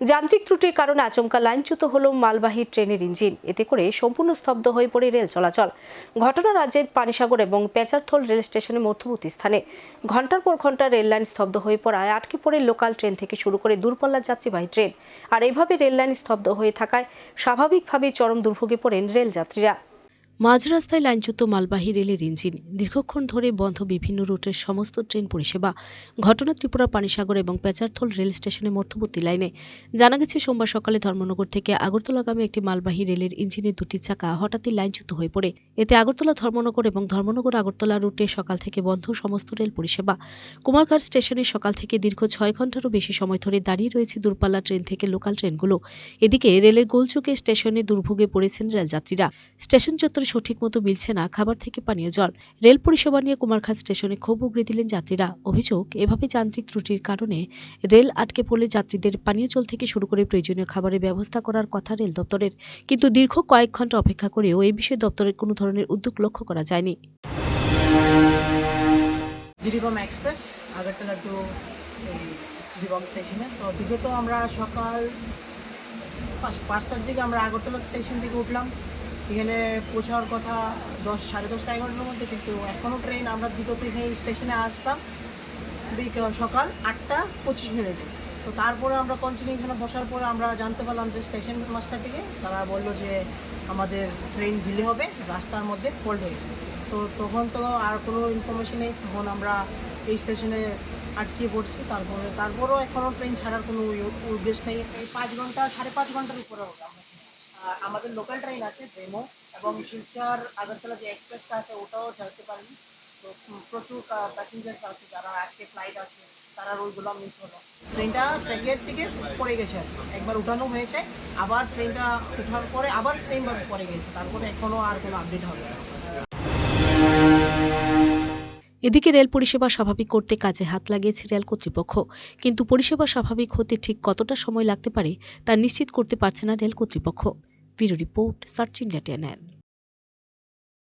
যান্ত্রিক ত্রুটির কারণে আচমকা লাইনচ্যুত হল মালবাহী ট্রেনের ইঞ্জিন। এতে করে সম্পূর্ণ স্তব্ধ হয়ে পড়ে রেল চলাচল। ঘটনা রাজ্যের পানিসাগর এবং পেচারথল রেল স্টেশনের মধ্যবর্তী স্থানে। ঘণ্টার পর ঘণ্টা রেললাইন স্তব্ধ হয়ে পড়ায় আটকে পড়ে লোকাল ট্রেন থেকে শুরু করে দূরপল্লার যাত্রীবাহী ট্রেন। আর এভাবে রেললাইন স্তব্ধ হয়ে থাকায় স্বাভাবিকভাবেই চরম দুর্ভোগে পড়েন রেল যাত্রীরা মাঝ রাস্তায় লাইনচ্যুত মালবাহী রেলের ইঞ্জিন। দীর্ঘক্ষণ ধরে বন্ধ বিভিন্ন রুটের সমস্ত ট্রেন পরিষেবা। ঘটনা ত্রিপুরা পানিসাগর এবং পেচারথল রেল স্টেশনের মধ্যবর্তী লাইনে। জানা গেছে, সোমবার সকালে ধর্মনগর থেকে আগরতলাগামী একটি মালবাহী রেলের ইঞ্জিনের দুটি চাকা হঠাৎই লাইনচ্যুত হয়ে পড়ে। এতে আগরতলা ধর্মনগর এবং ধর্মনগর আগরতলা রুটে সকাল থেকে বন্ধ সমস্ত রেল পরিষেবা। কুমারঘাট স্টেশনে সকাল থেকে দীর্ঘ ছয় ঘন্টারও বেশি সময় ধরে দাঁড়িয়ে রয়েছে দূরপাল্লা ট্রেন থেকে লোকাল ট্রেনগুলো। এদিকে রেলের গোলচুকে স্টেশনে দুর্ভোগে পড়েছেন রেলযাত্রীরা। স্টেশন চত্বরে সঠিক মতো মিলছে না, খাবার থেকে পানীয় জল। রেল পরিষেবা নিয়ে কুমারঘাট স্টেশনে ক্ষোভ উগড়ে দিলেন যাত্রীরা। অভিযোগ, এভাবে যান্ত্রিক ত্রুটির কারণে রেল আটকে পড়লে যাত্রীদের পানীয় জল থেকে শুরু করে প্রয়োজনীয় খাবারের ব্যবস্থা করার কথা রেল দপ্তরের। কিন্তু দীর্ঘ কয়েক ঘণ্টা অপেক্ষা করেও এই বিষয়ে দপ্তরের কোনো ধরনের উদ্যোগ লক্ষ্য করা যায়নি। জিরিবম এক্সপ্রেস, আগরতলা টু স্টেশনে। তো আমরা সকাল পাঁচ- পাঁচটার দিকে আমরা আগরতলা স্টেশন থেকে উঠলাম। এখানে পৌঁছাওয়ার কথা দশ, সাড়ে দশটা এগারোটার মধ্যে, কিন্তু এখনও ট্রেন আমরা বিগত এখানে স্টেশনে আসতাম সকাল আটটা পঁচিশ মিনিটে। তো তারপরে আমরা কন্টিনিউ এখানে বসার পরে আমরা জানতে পারলাম যে স্টেশন মাস্টার থেকে তারা বলল যে আমাদের ট্রেন ডিলে হবে, রাস্তার মধ্যে ফল্ট হয়েছে তো তখন তো আর কোনো ইনফরমেশন নেই, তখন আমরা এই স্টেশনে আটকিয়ে পড়ছি। তারপরে, তারপরেও এখনও ট্রেন ছাড়ার কোনো উদ্দেশ্য নেই। এই পাঁচ ঘণ্টা, সাড়ে পাঁচ ঘণ্টার উপরে হবে আমাদের লোকাল ট্রেন আছে ডেমো এবং শিলচর আগরতলা যে এক্সপ্রেসটা আছে ওটাও চলতে পারেনি। তো প্রচুর প্যাসেঞ্জার্স আছে যারা আজকে ফ্লাইট আছে তারা ওইগুলো মিস হলো। ট্রেনটা ট্র্যাকের দিকে পড়ে গেছে একবার উঠানো হয়েছে আবার ট্রেনটা উঠার পরে আবার সেমভাবে পড়ে গেছে। তারপরে এখনও আর কোনো আপডেট হবে না। এদিকে রেল পরিষেবা স্বাভাবিক করতে কাজে হাত লাগিয়েছে রেল কর্তৃপক্ষ। কিন্তু পরিষেবা স্বাভাবিক হতে ঠিক কতটা সময় লাগতে পারে তা নিশ্চিত করতে পারছে না রেল কর্তৃপক্ষ। Report search India TNN